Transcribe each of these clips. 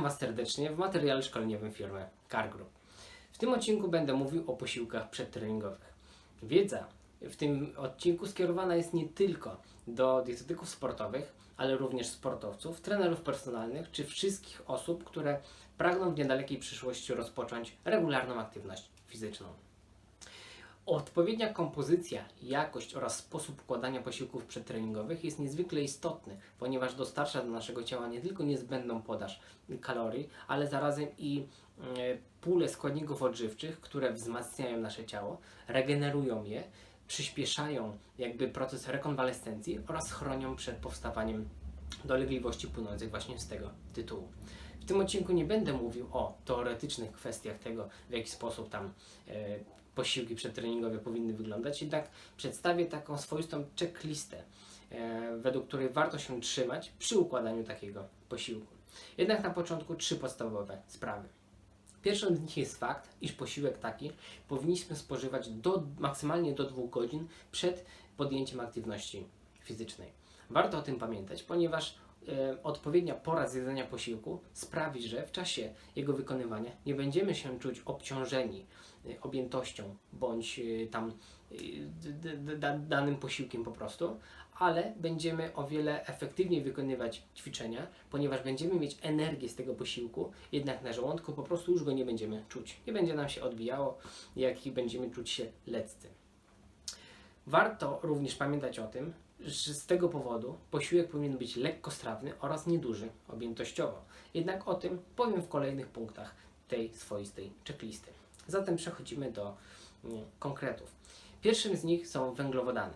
Witam Was serdecznie w materiale szkoleniowym firmy Car Group. W tym odcinku będę mówił o posiłkach przedtreningowych. Wiedza w tym odcinku skierowana jest nie tylko do dietetyków sportowych, ale również sportowców, trenerów personalnych czy wszystkich osób, które pragną w niedalekiej przyszłości rozpocząć regularną aktywność fizyczną. Odpowiednia kompozycja, jakość oraz sposób układania posiłków przedtreningowych jest niezwykle istotny, ponieważ dostarcza do naszego ciała nie tylko niezbędną podaż kalorii, ale zarazem i e, pulę składników odżywczych, które wzmacniają nasze ciało, regenerują je, przyspieszają jakby proces rekonwalescencji oraz chronią przed powstawaniem dolegliwości płynących właśnie z tego tytułu. W tym odcinku nie będę mówił o teoretycznych kwestiach tego, w jaki sposób tam e, posiłki przedtreningowe powinny wyglądać, jednak przedstawię taką swoistą checklistę, e, według której warto się trzymać przy układaniu takiego posiłku. Jednak na początku trzy podstawowe sprawy. Pierwszą z nich jest fakt, iż posiłek taki powinniśmy spożywać do, maksymalnie do 2 godzin przed podjęciem aktywności fizycznej. Warto o tym pamiętać, ponieważ e, odpowiednia pora zjedzenia posiłku sprawi, że w czasie jego wykonywania nie będziemy się czuć obciążeni e, objętością bądź e, tam danym posiłkiem po prostu, ale będziemy o wiele efektywniej wykonywać ćwiczenia, ponieważ będziemy mieć energię z tego posiłku, jednak na żołądku po prostu już go nie będziemy czuć. Nie będzie nam się odbijało, jak i będziemy czuć się leccy. Warto również pamiętać o tym, że z tego powodu posiłek powinien być lekkostrawny oraz nieduży objętościowo. Jednak o tym powiem w kolejnych punktach tej swoistej checklisty. Zatem przechodzimy do mm, konkretów. Pierwszym z nich są węglowodany.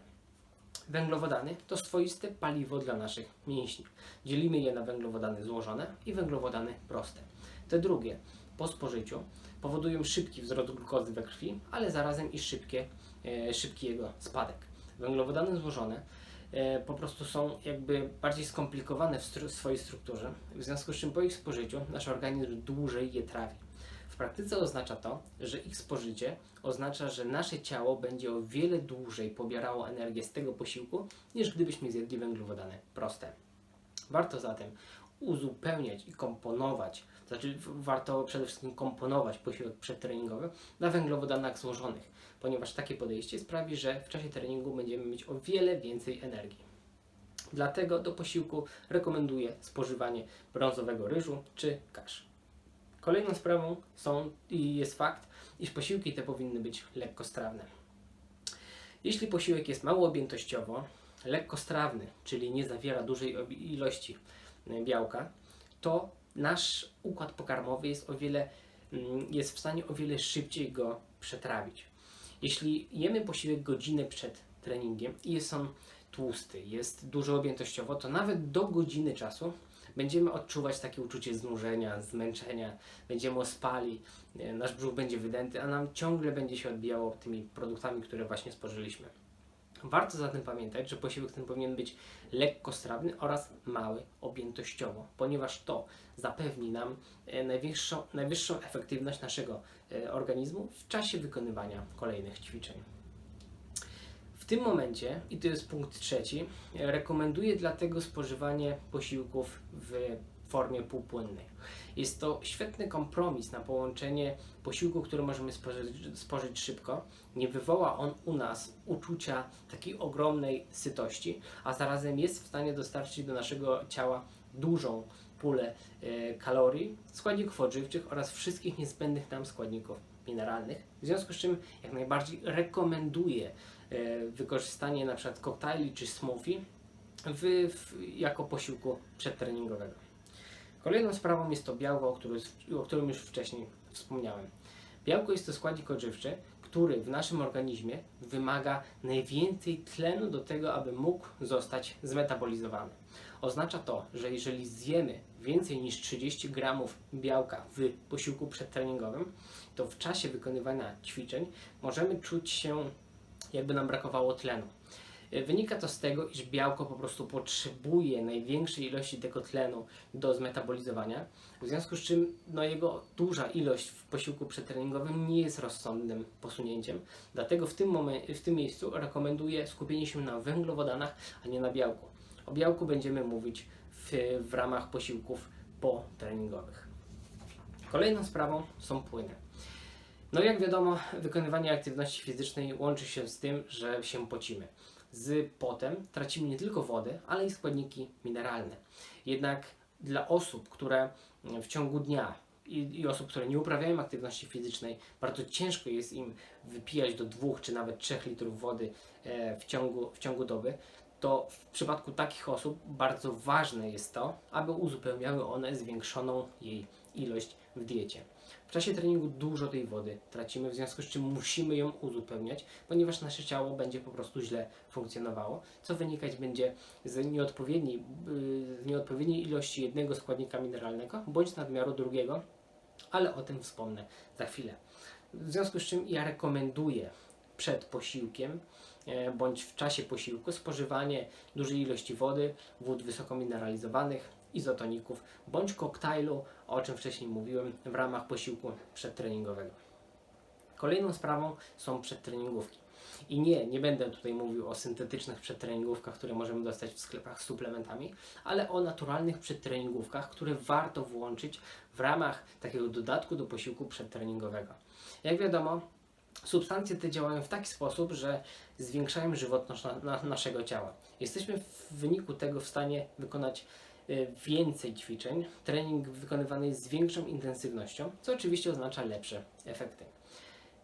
Węglowodany to swoiste paliwo dla naszych mięśni. Dzielimy je na węglowodany złożone i węglowodany proste. Te drugie po spożyciu powodują szybki wzrost glukozy we krwi, ale zarazem i szybkie, e, szybki jego spadek. Węglowodany złożone po prostu są jakby bardziej skomplikowane w stru- swojej strukturze, w związku z czym po ich spożyciu nasz organizm dłużej je trawi. W praktyce oznacza to, że ich spożycie oznacza, że nasze ciało będzie o wiele dłużej pobierało energię z tego posiłku, niż gdybyśmy zjedli węglowodany proste. Warto zatem uzupełniać i komponować, znaczy warto przede wszystkim komponować posiłek przedtreningowy na węglowodanach złożonych, ponieważ takie podejście sprawi, że w czasie treningu będziemy mieć o wiele więcej energii. Dlatego do posiłku rekomenduję spożywanie brązowego ryżu czy kasz. Kolejną sprawą są jest fakt, iż posiłki te powinny być lekkostrawne. Jeśli posiłek jest mało objętościowo, lekkostrawny, czyli nie zawiera dużej ilości białka, to nasz układ pokarmowy jest o wiele, mm, jest w stanie o wiele szybciej go przetrawić. Jeśli jemy posiłek godzinę przed treningiem i jest on tłusty, jest dużo objętościowo, to nawet do godziny czasu będziemy odczuwać takie uczucie znużenia, zmęczenia, będziemy ospali, e, nasz brzuch będzie wydęty, a nam ciągle będzie się odbijało tymi produktami, które właśnie spożyliśmy. Warto zatem pamiętać, że posiłek ten powinien być lekkostrawny oraz mały objętościowo, ponieważ to zapewni nam e, najwyższą, najwyższą efektywność naszego e, organizmu w czasie wykonywania kolejnych ćwiczeń. W tym momencie, i to jest punkt trzeci, e, rekomenduję dlatego spożywanie posiłków w formie półpłynnej. Jest to świetny kompromis na połączenie posiłku, który możemy spożyć, szybko. Nie wywoła on u nas uczucia takiej ogromnej sytości, a zarazem jest w stanie dostarczyć do naszego ciała dużą pulę e, kalorii, składników odżywczych oraz wszystkich niezbędnych nam składników mineralnych. W związku z czym jak najbardziej rekomenduję e, wykorzystanie przykład koktajli czy smoothie w, w, jako posiłku przedtreningowego. Kolejną sprawą jest to białko, o którym, już wcześniej wspomniałem. Białko jest to składnik odżywczy, który w naszym organizmie wymaga najwięcej tlenu do tego, aby mógł zostać zmetabolizowany. Oznacza to, że jeżeli zjemy więcej niż 30 gramów białka w posiłku przedtreningowym, to w czasie wykonywania ćwiczeń możemy czuć się, jakby nam brakowało tlenu. E, Wynika to z tego, iż białko po prostu potrzebuje największej ilości tego tlenu do zmetabolizowania, w związku z czym no, jego duża ilość w posiłku przedtreningowym nie jest rozsądnym posunięciem. Dlatego w tym, momen- w tym miejscu rekomenduję skupienie się na węglowodanach, a nie na białku. O białku będziemy mówić w, w ramach posiłków potreningowych. Kolejną sprawą są płyny. No jak wiadomo, wykonywanie aktywności fizycznej łączy się z tym, że się pocimy. Z potem tracimy nie tylko wodę, ale i składniki mineralne. Jednak dla osób, które w ciągu dnia i, i osób, które nie uprawiają aktywności fizycznej, bardzo ciężko jest im wypijać do 2 czy nawet 3 litrów wody e, w ciągu, w ciągu doby, to w przypadku takich osób bardzo ważne jest to, aby uzupełniały one zwiększoną jej ilość w diecie. W czasie treningu dużo tej wody tracimy, w związku z czym musimy ją uzupełniać, ponieważ nasze ciało będzie po prostu źle funkcjonowało, co wynikać będzie z nieodpowiedniej, yy, nieodpowiedniej ilości jednego składnika mineralnego bądź nadmiaru drugiego, ale o tym wspomnę za chwilę. W związku z czym ja rekomenduję przed posiłkiem bądź w czasie posiłku spożywanie dużej ilości wody, wód wysoko mineralizowanych, izotoników bądź koktajlu, o czym wcześniej mówiłem, w ramach posiłku przedtreningowego. Kolejną sprawą są przedtreningówki. I nie, nie będę tutaj mówił o syntetycznych przedtreningówkach, które możemy dostać w sklepach z suplementami, ale o naturalnych przedtreningówkach, które warto włączyć w ramach takiego dodatku do posiłku przedtreningowego. Jak wiadomo, substancje te działają w taki sposób, że zwiększają żywotność na, na, naszego ciała. Jesteśmy w wyniku tego w stanie wykonać y, więcej ćwiczeń. Trening wykonywany jest z większą intensywnością, co oczywiście oznacza lepsze efekty.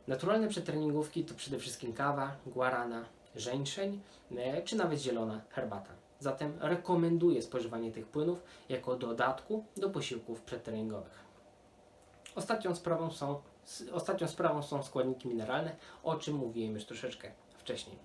Naturalne przetreningówki to przede wszystkim kawa, guarana, żeńszeń e, czy nawet zielona herbata. Zatem rekomenduję spożywanie tych płynów jako dodatku do posiłków przedtreningowych. Ostatnią sprawą są, ostatnią sprawą są składniki mineralne, o czym mówiłem już troszeczkę wcześniej.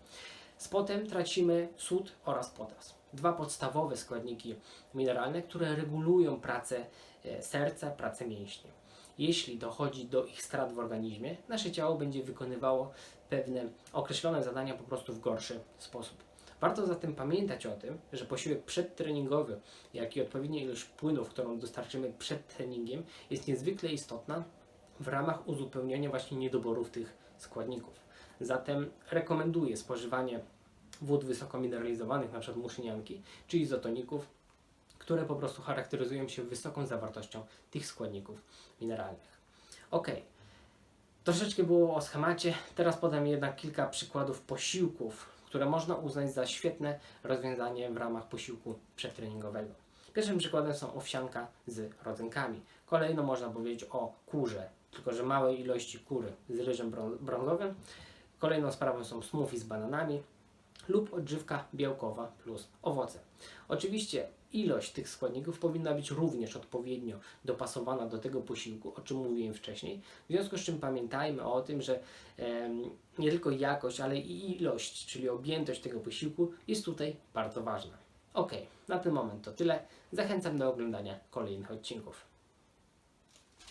Z potem tracimy sód oraz potas. Dwa podstawowe składniki mineralne, które regulują pracę e, serca, pracę mięśni. Jeśli dochodzi do ich strat w organizmie, nasze ciało będzie wykonywało pewne określone zadania po prostu w gorszy sposób. Warto zatem pamiętać o tym, że posiłek przedtreningowy, jak i odpowiednia ilość płynów, którą dostarczymy przed treningiem, jest niezwykle istotna w ramach uzupełniania właśnie niedoborów tych składników. Zatem rekomenduję spożywanie wód wysoko mineralizowanych, np. muszynianki, czy izotoników, które po prostu charakteryzują się wysoką zawartością tych składników mineralnych. Ok, troszeczkę było o schemacie, teraz podam jednak kilka przykładów posiłków, które można uznać za świetne rozwiązanie w ramach posiłku przedtreningowego. Pierwszym przykładem są owsianka z rodzynkami. Kolejno można powiedzieć o kurze, tylko że małej ilości kury z ryżem brązowym. Kolejną sprawą są smoothie z bananami lub odżywka białkowa plus owoce. Oczywiście ilość tych składników powinna być również odpowiednio dopasowana do tego posiłku, o czym mówiłem wcześniej. W związku z czym pamiętajmy o tym, że e, nie tylko jakość, ale i ilość, czyli objętość tego posiłku jest tutaj bardzo ważna. Ok, na ten moment to tyle. Zachęcam do oglądania kolejnych odcinków.